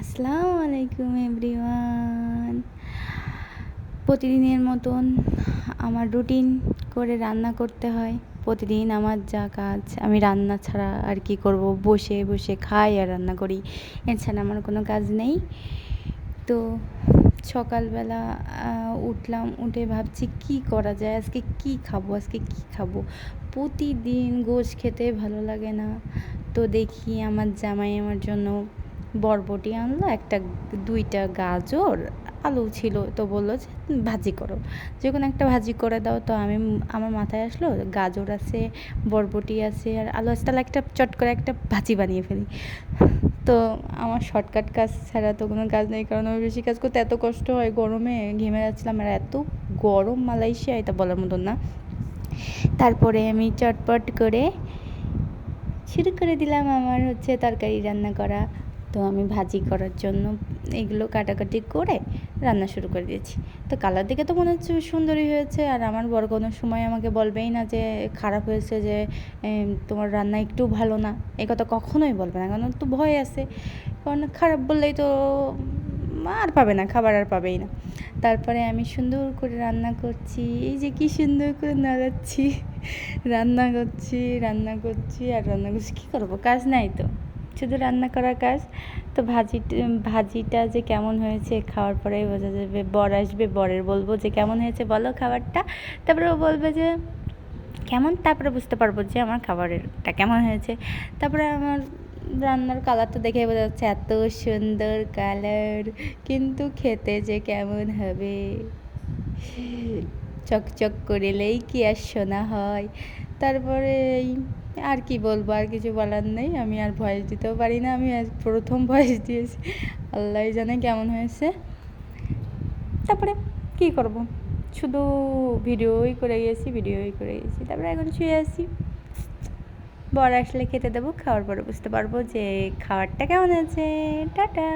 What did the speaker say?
আসসালামু আলাইকুম এভরিওয়ান। প্রতিদিনের মতন আমার রুটিন করে রান্না করতে হয়। প্রতিদিন আমার যা কাজ, আমি রান্না ছাড়া আর কি করব? বসে বসে খাই আর রান্না করি। এছাড়া আমার কোনো কাজ নেই। তো সকালবেলা উঠলাম, উঠে ভাবছি কি করা যায়? আজকে কি খাব? আজকে কি খাব? প্রতিদিন গোশ খেতে ভালো লাগে না। তো দেখি আমার জামাই আমার জন্য বরবটি আনলো, একটা দুইটা গাজর, আলু ছিল তো বলল যে ভাজি করো। যে কোনো একটা ভাজি করে দাও তো আমি, আমার মাথায় আসলো গাজর আছে, বরবটি আছে আর আলু আছে, তাহলে একটা চট করে একটা ভাজি বানিয়ে ফেলি। তো আমার শর্টকাট কাজ ছাড়া তো কোনো কাজ নেই, কারণ আমার বেশি কাজ করতে এত কষ্ট হয় গরমে, ঘেমে যাচ্ছিলাম আর এত গরম মালয়েশিয়া এটা বলার মতন না। তারপরে আমি চটপট করে শুরু করে দিলাম আমার হচ্ছে তরকারি রান্না করা। তো আমি ভাজি করার জন্য এগুলো কাটাকাটি করে রান্না শুরু করে দিয়েছি। তো কালার দিকে তো মনে হচ্ছে সুন্দরই হয়েছে আর আমার বড় কোনো সময় আমাকে বলবেই না যে খারাপ হয়েছে যে তোমার রান্না একটু ভালো না। এই কথা কখনোই বলবে না, কারণ তো ভয় আছে। কারণ খারাপ বললেই তো আর পাবে না, খাবার আর পাবেই না। তারপরে আমি সুন্দর করে রান্না করছি, এই যে কি সুন্দর করে নাড়াচ্ছি। রান্না করছি রান্না করছি আর রান্না করছি, কী করব? কাজ নাই তো। শুধু রান্না করার কাজ, তো ভাজি ভাজিটা যে কেমন হয়েছে খাওয়ার পরেই বোঝা যাবে। বর আসবে, বরের বলব যে, কেমন হয়েছে বলো খাবারটা? তারপরে ও বলবে যে, কেমন? তারপরে বুঝতে পারব যে, আমার খাবারেরটা কেমন হয়েছে? তারপরে আমার রান্নার কালার তো দেখে বোঝা যাচ্ছে, এত সুন্দর কালার কিন্তু খেতে যে কেমন হবে? চকচক করিলেই কি আর শোনা হয়। তারপরে এই আর কি বলব, আর কিছু বলার নেই। আমি আর ভয়েস দিতেও পারি না, আমি প্রথম ভয়েস দিয়েছি। আল্লাহ জানে কেমন হয়েছে। তারপরে কি করব? শুধু ভিডিওই করে গেছি, ভিডিওই করে গেছি। তারপরে এখন শুয়ে আসি বর আসলে খেতে দেবো, খাওয়ার পরে বুঝতে পারব যে খাবারটা কেমন আছে টাটা!